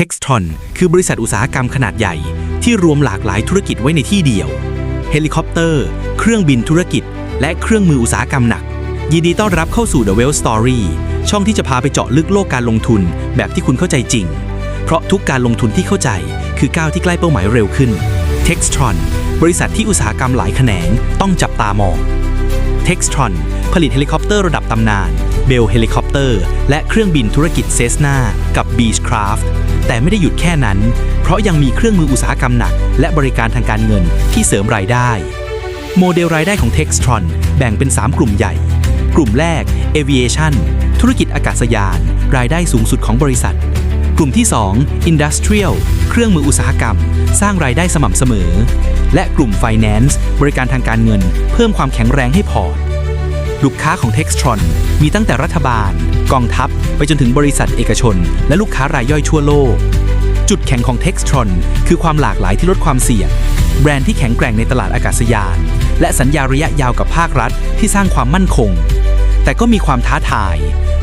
Textron คือบริษัทอุตสาหกรรมขนาดใหญ่ ที่รวมหลากหลายธุรกิจไว้ในที่เดียว เฮลิคอปเตอร์ เครื่องบินธุรกิจ และเครื่องมืออุตสาหกรรมหนัก ยินดีต้อนรับเข้าสู่ The Well Story ช่องที่จะพาไปเจาะลึกโลกการลงทุนแบบที่คุณเข้าใจจริง เพราะทุกการลงทุนที่เข้าใจ คือก้าวที่ใกล้เป้าหมายเร็วขึ้น Textron บริษัทที่อุตสาหกรรมหลายแขนงต้องจับตามอง Textron ผลิตเฮลิคอปเตอร์ระดับตำนาน Bell Helicopter และเครื่องบินธุรกิจ Cessna กับ Beechcraft แต่ไม่ได้หยุดแค่นั้น เพราะยังมีเครื่องมืออุตสาหกรรมหนัก และบริการทางการเงินที่เสริมรายได้ โมเดลรายได้ของ Textron แบ่งเป็น 3 กลุ่มใหญ่ กลุ่มแรก Aviation ธุรกิจอากาศยาน รายได้สูงสุดของบริษัท กลุ่มที่ 2 Industrial เครื่องมืออุตสาหกรรม สร้างรายได้สม่ำเสมอ และกลุ่ม Finance บริการทางการเงิน เพิ่มความแข็งแรงให้พอร์ต ลูกค้าของ Textron มีตั้งแต่รัฐบาล กองทัพ ไปจนถึงบริษัทเอกชน และลูกค้ารายย่อยทั่วโลก จุดแข็งของ Textron คือความหลากหลายที่ลดความเสี่ยง แบรนด์ที่แข็งแกร่งในตลาดอากาศยาน และสัญญาระยะยาวกับภาครัฐที่สร้างความมั่นคง แต่ก็มีความท้าทาย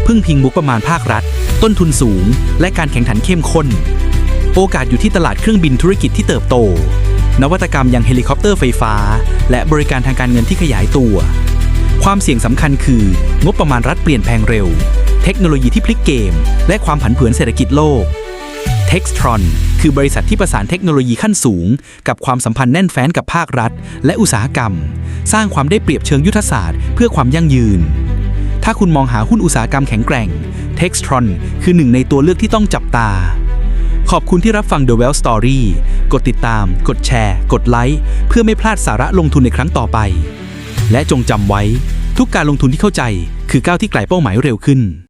พึ่งพิงงบประมาณภาครัฐ ต้นทุนสูง และการแข่งขันเข้มข้น โอกาสอยู่ที่ตลาดเครื่องบินธุรกิจที่เติบโต นวัตกรรมอย่างเฮลิคอปเตอร์ไฟฟ้า และบริการทางการเงินที่ขยายตัว ความเสี่ยงสำคัญคืองบประมาณรัฐเปลี่ยนแพงเร็ว เทคโนโลยีที่พลิกเกม และความผันผวนเศรษฐกิจโลก Textron คือบริษัทที่ประสานเทคโนโลยีขั้นสูง กับความสัมพันธ์แน่นแฟ้นกับภาครัฐ และอุตสาหกรรม สร้างความได้เปรียบเชิงยุทธศาสตร์เพื่อความยั่งยืน ถ้าคุณมองหาหุ้นอุตสาหกรรมแข็งแกร่ง Textron คือหนึ่งในตัวเลือกที่ต้องจับตา ขอบคุณที่รับฟัง The Well Story กดติดตาม กดแชร์ กดไลค์เพื่อไม่พลาดสาระลงทุนในครั้งต่อไป และจงจำไว้ ทุกการลงทุนที่เข้าใจ คือก้าวที่ไกลเป้าหมายเร็วขึ้น